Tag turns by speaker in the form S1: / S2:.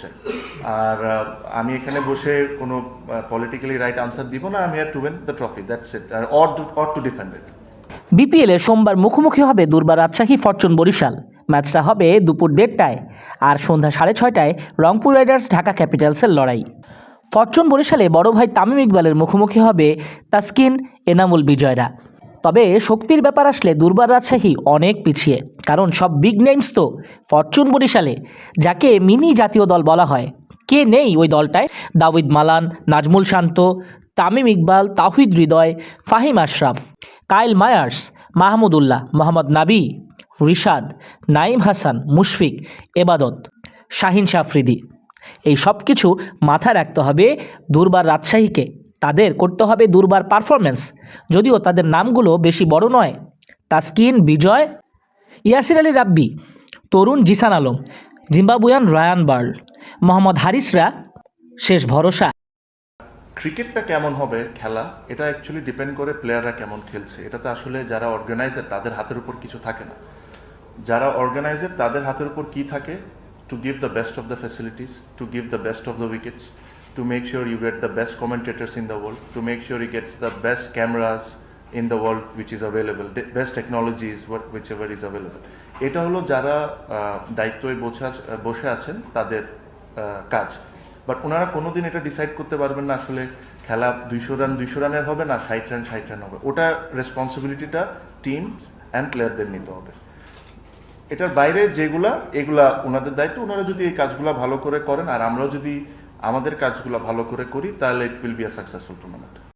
S1: চাই আর আমি এখানে বসে কোনো পলিটিক্যালি রাইট আনসার দিব না, আমি to the trophy that's it or or to defend it
S2: বিপিএলে সোমবার মুখোমুখি হবে দুর্বার রাজশাহী, ফরচুন বরিশাল। ম্যাচটা হবে দুপুর দেড়টায় আর সন্ধ্যা সাড়ে ছয়টায় রংপুর রাইডার্স, ঢাকা ক্যাপিটালসের লড়াই। ফরচুন বরিশালে বড় ভাই তামিম ইকবালের মুখোমুখি হবে তাসকিন এনামুল বিজয়রা। তবে শক্তির ব্যাপার আসলে দুর্বার রাজশাহী অনেক পিছিয়ে। কারণ সব বিগ নেমস তো, ফরচুন বরিশালে, যাকে মিনি জাতীয় দল বলা হয়। কে নেই ওই দলটায়? Dawid Malan, Najmul Shanto, Tamim Iqbal Towhid Hridoy, Faheem Ashraf, Kyle Mayers Mahmudullah Mohammad Nabi, Rishad Nayeem Hasan, Mushfiq, এবাদত, শাহিন শাফরিদি এই সব কিছু মাথায় রাখতে হবে দুর্বার রাজশাহীকে। তাদের করতে হবে দুর্বার পারফরমেন্স যদিও তাদের নামগুলো বেশি বড় নয়। তাসকিন, বিজয়, ইয়াসির আলী রাব্বি, তরুণ Zishan Alam, Zimbabwean Ryan Burl, Mohammad হারিসরা, শেষ ভরসা।
S1: ক্রিকেটটা কেমন হবে খেলা? এটা অ্যাকচুয়ালি ডিপেন্ড করে প্লেয়াররা কেমন খেলছে। এটাতে আসলে যারা অর্গানাইজার তাদের হাতের উপর কিছু থাকে না। যারা অর্গানাইজার তাদের হাতের উপর কি থাকে? To give the best of the facilities to give the best of the wickets to make sure you get the best commentators in the world to make sure you gets the best cameras in the world which is available best technologies which ever is available এটা হলো যারা দায়িত্বে বসে আছ- বসে আছেন, তাদের কাজ। বাট ওনারা কোনোদিন এটা ডিসাইড করতে পারবেন না আসলে খেলা দুইশো রান দুইশো রানের হবে না, ষাট রান ষাট রান হবে। ওটা রেসপন্সিবিলিটিটা টিম অ্যান্ড প্লেয়ারদের নিতে হবে। এটার বাইরে যেগুলা, এগুলা ওনাদের দায়িত্ব। ওনারা যদি এই কাজগুলো ভালো করে করেন, আর আমরাও যদি আমাদের কাজগুলো ভালো করে করি তাহলে it will be a successful tournament